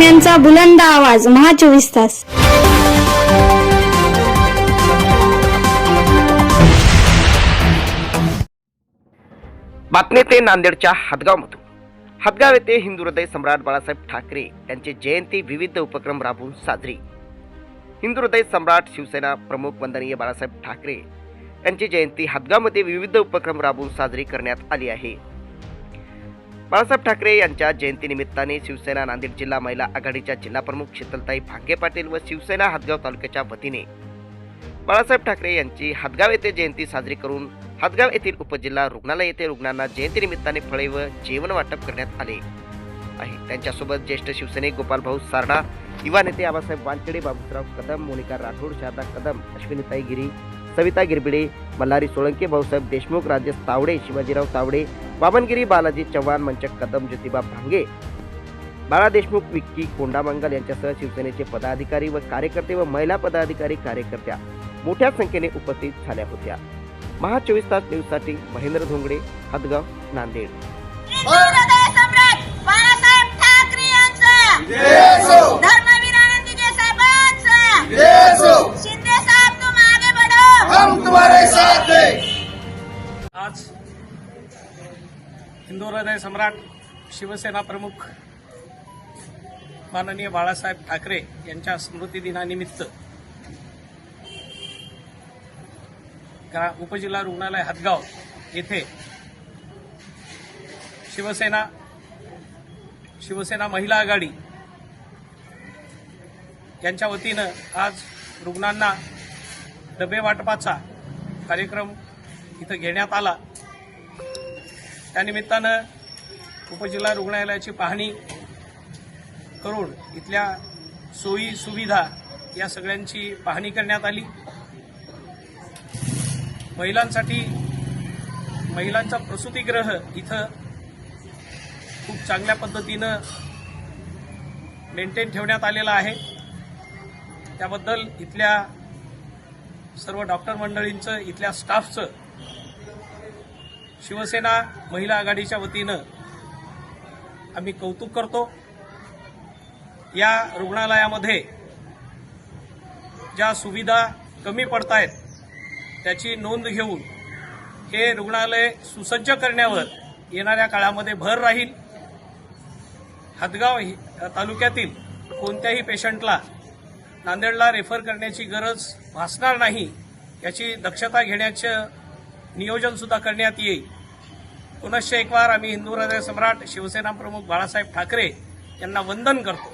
बातम्यांचा बुलंद आवाज महा चोवीस तास. बातमी ते नांदेडच्या हातगावमधून हातगाव येथे हिंदू हृदय सम्राट बाळासाहेब ठाकरे यांची जयंती विविध उपक्रम राबवून साजरी. हिंदू हृदय सम्राट शिवसेना प्रमुख वंदनीय बाळासाहेब ठाकरे यांची जयंती हातगावमध्ये विविध उपक्रम राबवून साजरी करण्यात आली आहे. बाळासाहेब ठाकरे यांच्या जयंतीनिमित्ताने शिवसेना नांदेड जिल्हा महिला आघाडीच्या जिल्हाप्रमुख शीतलताई भांगे पाटील व शिवसेना हातगाव तालुक्याच्या वतीने बाळासाहेब ठाकरे यांची हातगाव येथे जयंती साजरी करून हातगाव येथील उपजिल्हा रुग्णालय येथे रुग्णांना जयंतीनिमित्ताने फळे व जेवण वाटप करण्यात आले आहे. त्यांच्यासोबत ज्येष्ठ शिवसैनिक गोपालभाऊ सारडा युवा नेते आबासाहेब वानखेडे बाबूराव कदम मोनिका राठोड शारदा कदम अश्विनीताई गिरी सविता गिरबिडे मल्हारी सोळंके भाऊसाहेब देशमुख राजेश तावडे शिवाजीराव तावडे बामनगिरी बालाजी चव्हाण मंचक कदम ज्योतिबा भांगे बाळा देशमुख विक्की कोंडामंगल यांच्यासह शिवसेनेचे पदाधिकारी व कार्यकर्ते व महिला पदाधिकारी कार्यकर्त्या मोठ्या संख्येने उपस्थित झाल्या होत्या महा चोवीस तास न्यूजसाठी महेंद्र धोंगडे हदगाव नांदेड सम्राट बाळासाहेब ठाकरे आज हिंदू हृदय सम्राट शिवसेना प्रमुख माननीय बाळासाहेब ठाकरे यांच्या स्मृती दिनानिमित्त उपजिल्हा रुग्णालय हदगाव येथे शिवसेना शिवसेना महिला आघाडी यांच्या वतीनं आज रुग्णांना डबे वाटपाचा कार्यक्रम इथं घेण्यात आला. त्यानिमित्तानं उपजिल्हा रुग्णालयाची पाहणी करून इथल्या सोयी सुविधा या सगळ्यांची पाहणी करण्यात आली. महिलांसाठी महिलांचा प्रसूतीग्रह इथं खूप चांगल्या पद्धतीनं मेंटेन ठेवण्यात आलेलं आहे. त्याबद्दल इथल्या सर्व डॉक्टर मंडळींचं इथल्या स्टाफचं शिवसेना महिला आघाडीच्या वतीनं आम्ही कौतुक करतो. या रुग्णालयामध्ये ज्या सुविधा कमी पडतायत त्याची नोंद घेऊन हे रुग्णालय सुसज्ज करण्यावर येणाऱ्या काळामध्ये भर राहील. हदगाव तालुक्यातील कोणत्याही पेशंटला नांदेडला रेफर करण्याची गरज भासणार नाही याची दक्षता घेण्याचं नियोजन सुद्धा करण्यात येईल. पुनश्च एक वार आम्ही हिंदू हृदय सम्राट शिवसेना प्रमुख बाळासाहेब ठाकरे यांना वंदन करतो.